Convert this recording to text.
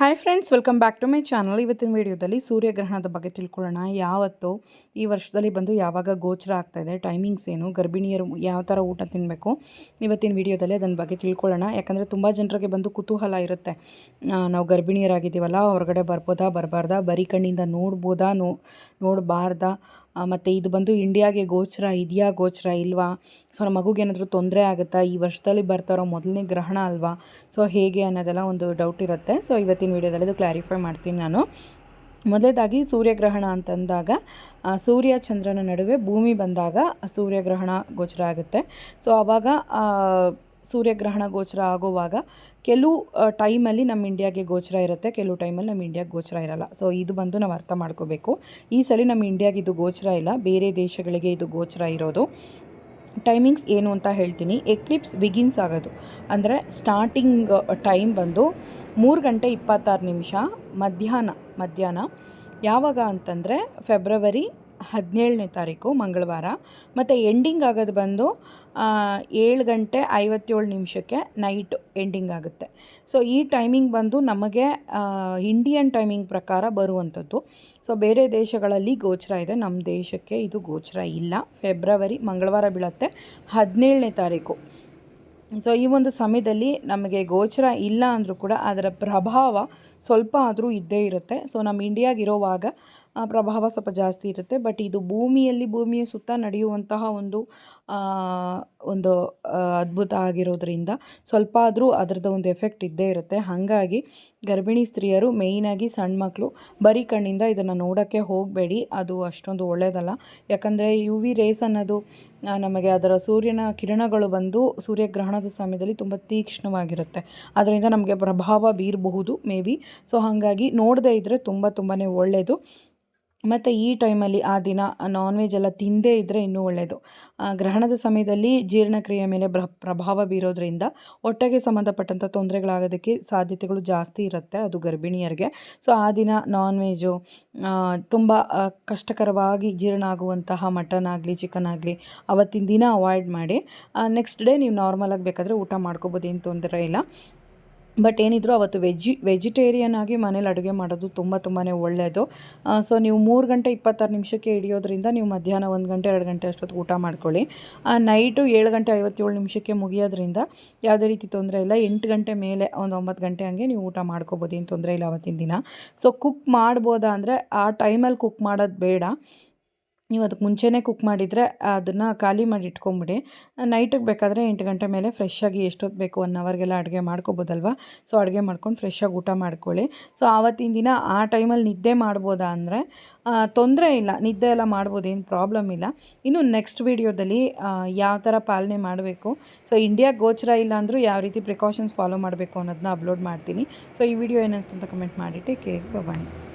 Hi friends welcome back to my channel ಇವತ್ತಿನ ವಿಡಿಯೋದಲ್ಲಿ ಸೂರ್ಯಗ್ರಹಣದ ಬಗ್ಗೆ ತಿಳ್ಕೊಳ್ಳೋಣ. ಯಾವತ್ತು ಈ ವರ್ಷದಲ್ಲಿ ಬಂದು ಯಾವಾಗ ಗೋಚರ ಆಗ್ತಾಯಿದೆ ಟೈಮಿಂಗ್ಸ್ ಏನು, ಗರ್ಭಿಣಿಯರು ಯಾವ ಥರ ಊಟ ತಿನ್ನಬೇಕು ಇವತ್ತಿನ ವಿಡಿಯೋದಲ್ಲಿ ಅದನ್ನ ಬಗ್ಗೆ ತಿಳ್ಕೊಳ್ಳೋಣ. ಯಾಕಂದರೆ ತುಂಬ ಜನರಿಗೆ ಬಂದು ಕುತೂಹಲ ಇರುತ್ತೆ. ನಾವು ಗರ್ಭಿಣಿಯರಾಗಿದ್ದೀವಲ್ಲ, ಹೊರಗಡೆ ಬರ್ಬೋದಾ, ಬರಬಾರ್ದಾ, ಬರಿ ಕಣ್ಣಿಂದ ನೋಡ್ಬೋದಾ, ನೋ, ನೋಡಬಾರ್ದಾ ಮತ್ತು ಇದು ಬಂದು ಇಂಡಿಯಾಗೆ ಗೋಚರ, ಇದೆಯಾ ಗೋಚರ ಇಲ್ವಾ? ಸೊ, ನಮ್ಮ ಮಗುಗೆ ಏನಾದರೂ ತೊಂದರೆ ಆಗುತ್ತಾ? ಈ ವರ್ಷದಲ್ಲಿ ಬರ್ತಾರೋ ಮೊದಲನೇ ಗ್ರಹಣ ಅಲ್ವಾ? ಸೊ, ಹೇಗೆ ಅನ್ನೋದೆಲ್ಲ ಒಂದು ಡೌಟ್ ಇರುತ್ತೆ. ಸೊ ಇವತ್ತಿನ ವೀಡಿಯೋದಲ್ಲಿ ಅದು ಕ್ಲಾರಿಫೈ ಮಾಡ್ತೀನಿ ನಾನು. ಮೊದಲೇದಾಗಿ ಸೂರ್ಯಗ್ರಹಣ ಅಂತಂದಾಗ ಸೂರ್ಯ ಚಂದ್ರನ ನಡುವೆ ಭೂಮಿ ಬಂದಾಗ ಸೂರ್ಯಗ್ರಹಣ ಗೋಚರ ಆಗುತ್ತೆ. ಸೊ ಆವಾಗ ಸೂರ್ಯಗ್ರಹಣ ಗೋಚರ ಆಗುವಾಗ ಕೆಲವು ಟೈಮಲ್ಲಿ ನಮ್ಮ ಇಂಡಿಯಾಗೆ ಗೋಚರ ಇರುತ್ತೆ, ಕೆಲವು ಟೈಮಲ್ಲಿ ನಮ್ಮ ಇಂಡಿಯಾಗೆ ಗೋಚರ ಇರಲ್ಲ. ಸೊ, ಇದು ಬಂದು ನಾವು ಅರ್ಥ ಮಾಡ್ಕೋಬೇಕು. ಈ ಸಲ ನಮ್ಮ ಇಂಡಿಯಾಗೆ ಇದು ಗೋಚರ ಇಲ್ಲ, ಬೇರೆ ದೇಶಗಳಿಗೆ ಇದು ಗೋಚರ ಇರೋದು. ಟೈಮಿಂಗ್ಸ್ ಏನು ಅಂತ ಹೇಳ್ತೀನಿ. ಎಕ್ಲಿಪ್ಸ್ ಬಿಗಿನ್ಸ್ ಆಗೋದು. ಅಂದರೆ ಸ್ಟಾರ್ಟಿಂಗ್ ಟೈಮ್ ಬಂದು ಮೂರು ಗಂಟೆ ಇಪ್ಪತ್ತಾರು ನಿಮಿಷ ಮಧ್ಯಾಹ್ನ ಮಧ್ಯಾಹ್ನ ಯಾವಾಗ ಅಂತಂದರೆ ಫೆಬ್ರವರಿ ಹದಿನೇಳನೇ ತಾರೀಕು ಮಂಗಳವಾರ. ಮತ್ತು ಎಂಡಿಂಗ್ ಆಗೋದು ಬಂದು ಏಳು ಗಂಟೆ ಐವತ್ತೇಳು ನಿಮಿಷಕ್ಕೆ ನೈಟ್ ಎಂಡಿಂಗ್ ಆಗುತ್ತೆ. ಸೊ ಈ ಟೈಮಿಂಗ್ ಬಂದು ನಮಗೆ ಇಂಡಿಯನ್ ಟೈಮಿಂಗ್ ಪ್ರಕಾರ ಬರುವಂಥದ್ದು. ಸೊ ಬೇರೆ ದೇಶಗಳಲ್ಲಿ ಗೋಚರ ಇದೆ. ನಮ್ಮ ದೇಶಕ್ಕೆ ಇದು ಗೋಚರ ಇಲ್ಲ. ಫೆಬ್ರವರಿ ಮಂಗಳವಾರ ಬೀಳುತ್ತೆ. ಹದಿನೇಳನೇ ತಾರೀಕು. ಸೊ ಈ ಒಂದು ಸಮಯದಲ್ಲಿ ನಮಗೆ ಗೋಚರ ಇಲ್ಲ ಅಂದರೂ ಕೂಡ ಅದರ ಪ್ರಭಾವ ಸ್ವಲ್ಪ ಆದರೂ ಇದ್ದೇ ಇರುತ್ತೆ. ಸೊ ನಮ್ಮ ಇಂಡಿಯಾಗಿರೋವಾಗ ಪ್ರಭಾವ ಸ್ವಲ್ಪ ಜಾಸ್ತಿ ಇರುತ್ತೆ. ಬಟ್ ಇದು ಭೂಮಿಯಲ್ಲಿ, ಭೂಮಿಯ ಸುತ್ತ ನಡೆಯುವಂತಹ ಒಂದು ಒಂದು ಅದ್ಭುತ ಆಗಿರೋದ್ರಿಂದ ಸ್ವಲ್ಪ ಆದರೂ ಅದರದ್ದು ಒಂದು ಎಫೆಕ್ಟ್ ಇದ್ದೇ ಇರುತ್ತೆ. ಹಾಗಾಗಿ ಗರ್ಭಿಣಿ ಸ್ತ್ರೀಯರು ಮೇಯ್ನಾಗಿ ಸಣ್ಣ ಮಕ್ಕಳು ಬರೀ ಕಣ್ಣಿಂದ ಇದನ್ನು ನೋಡೋಕ್ಕೆ ಹೋಗಬೇಡಿ. ಅದು ಅಷ್ಟೊಂದು ಒಳ್ಳೆಯದಲ್ಲ ಯಾಕಂದರೆ ಯು ವಿ ರೇಸ್ ಅನ್ನೋದು ನಮಗೆ ಅದರ ಸೂರ್ಯನ ಕಿರಣಗಳು ಬಂದು ಸೂರ್ಯಗ್ರಹಣದ ಸಮಯದಲ್ಲಿ ತುಂಬ ತೀಕ್ಷ್ಣವಾಗಿರುತ್ತೆ. ಅದರಿಂದ ನಮಗೆ ಪ್ರಭಾವ ಬೀರಬಹುದು ಮೇ ಬಿ ಸೊ ಹಾಗಾಗಿ ನೋಡದೇ ಇದ್ದರೆ ತುಂಬ ತುಂಬಾ ಒಳ್ಳೆಯದು ಮತ್ತು ಈ ಟೈಮಲ್ಲಿ ಆ ದಿನ ನಾನ್ ವೆಜ್ ಎಲ್ಲ ತಿಂದೇ ಇದ್ದರೆ ಇನ್ನೂ ಒಳ್ಳೆಯದು ಗ್ರಹಣದ ಸಮಯದಲ್ಲಿ ಜೀರ್ಣಕ್ರಿಯೆ ಮೇಲೆ ಪ್ರಭಾವ ಬೀರೋದ್ರಿಂದ ಹೊಟ್ಟೆಗೆ ಸಂಬಂಧಪಟ್ಟಂಥ ತೊಂದರೆಗಳಾಗೋದಕ್ಕೆ ಸಾಧ್ಯತೆಗಳು ಜಾಸ್ತಿ ಇರುತ್ತೆ, ಅದು ಗರ್ಭಿಣಿಯರಿಗೆ. ಸೊ ಆ ದಿನ ನಾನ್ ವೆಜು ತುಂಬ ಕಷ್ಟಕರವಾಗಿ ಜೀರ್ಣ ಆಗುವಂತಹ ಮಟನ್ ಆಗಲಿ ಚಿಕನ್ ಆಗಲಿ ಅವತ್ತಿನ ದಿನ ಅವಾಯ್ಡ್ ಮಾಡಿ ನೆಕ್ಸ್ಟ್ ಡೇ ನೀವು ನಾರ್ಮಲಾಗಿ ಬೇಕಾದರೆ ಊಟ ಮಾಡ್ಕೋಬೋದು, ಏನು ತೊಂದರೆ ಇಲ್ಲ. ಬಟ್ ಏನಿದ್ರು ಅವತ್ತು ವೆಜಿ, ವೆಜಿಟೇರಿಯನ್ ಆಗಿ ಮನೇಲಿ ಅಡುಗೆ ಮಾಡೋದು ತುಂಬ ತುಂಬಾ ಒಳ್ಳೆಯದು ಸೊ ನೀವು ಮೂರು ಗಂಟೆ ಇಪ್ಪತ್ತಾರು ನಿಮಿಷಕ್ಕೆ ಹಿಡಿಯೋದ್ರಿಂದ ನೀವು ಮಧ್ಯಾಹ್ನ ಒಂದು ಗಂಟೆ, ಎರಡು ಗಂಟೆ ಅಷ್ಟೊತ್ತು ಊಟ ಮಾಡ್ಕೊಳ್ಳಿ. ನೈಟು ಏಳು ಗಂಟೆ ಐವತ್ತೇಳು ನಿಮಿಷಕ್ಕೆ ಮುಗಿಯೋದ್ರಿಂದ ಯಾವುದೇ ರೀತಿ ತೊಂದರೆ ಇಲ್ಲ. ಎಂಟು ಗಂಟೆ ಮೇಲೆ, ಒಂದು ಒಂಬತ್ತು ಗಂಟೆ ಹಂಗೆ ನೀವು ಊಟ ಮಾಡ್ಕೋಬೋದು, ಏನು ತೊಂದರೆ ಇಲ್ಲ ಅವತ್ತಿನ ದಿನ. ಸೊ ಕುಕ್ ಮಾಡ್ಬೋದಾ ಅಂದರೆ ಆ ಟೈಮಲ್ಲಿ ಕುಕ್ ಮಾಡೋದು ಬೇಡ. ನೀವು ಅದಕ್ಕೆ ಮುಂಚೆನೇ ಕುಕ್ ಮಾಡಿದರೆ ಅದನ್ನು ಖಾಲಿ ಮಾಡಿ ಇಟ್ಕೊಂಬಿಡಿ. ನೈಟಿಗೆ ಬೇಕಾದರೆ ಎಂಟು ಗಂಟೆ ಮೇಲೆ ಫ್ರೆಶ್ಶಾಗಿ ಎಷ್ಟೊತ್ತು ಬೇಕು ಒನ್ ಅವರ್ಗೆಲ್ಲ ಅಡುಗೆ ಮಾಡ್ಕೊಬೋದಲ್ವಾ? ಸೊ ಅಡುಗೆ ಮಾಡ್ಕೊಂಡು ಫ್ರೆಶ್ಶಾಗಿ ಊಟ ಮಾಡ್ಕೊಳ್ಳಿ. ಸೊ ಆವತ್ತಿನ ದಿನ ಆ ಟೈಮಲ್ಲಿ ನಿದ್ದೆ ಮಾಡ್ಬೋದಾ ಅಂದರೆ ತೊಂದರೆ ಇಲ್ಲ. ನಿದ್ದೆ ಎಲ್ಲ ಮಾಡ್ಬೋದು, ಏನು ಪ್ರಾಬ್ಲಮ್ ಇಲ್ಲ. ಇನ್ನು ನೆಕ್ಸ್ಟ್ ವೀಡಿಯೋದಲ್ಲಿ ಯಾವ ಥರ ಪಾಲನೆ ಮಾಡಬೇಕು? ಸೊ ಇಂಡಿಯಾ ಗೋಚರ ಇಲ್ಲ ಅಂದರೂ ಯಾವ ರೀತಿ ಪ್ರಿಕಾಷನ್ಸ್ ಫಾಲೋ ಮಾಡಬೇಕು ಅನ್ನೋದನ್ನ ಅಪ್ಲೋಡ್ ಮಾಡ್ತೀನಿ. ಸೊ ಈ ವಿಡಿಯೋ ಏನಿಸ್ತು ಅಂತ ಕಮೆಂಟ್ ಟೇಕ್ ಕೇರ್ ಬಾಯ್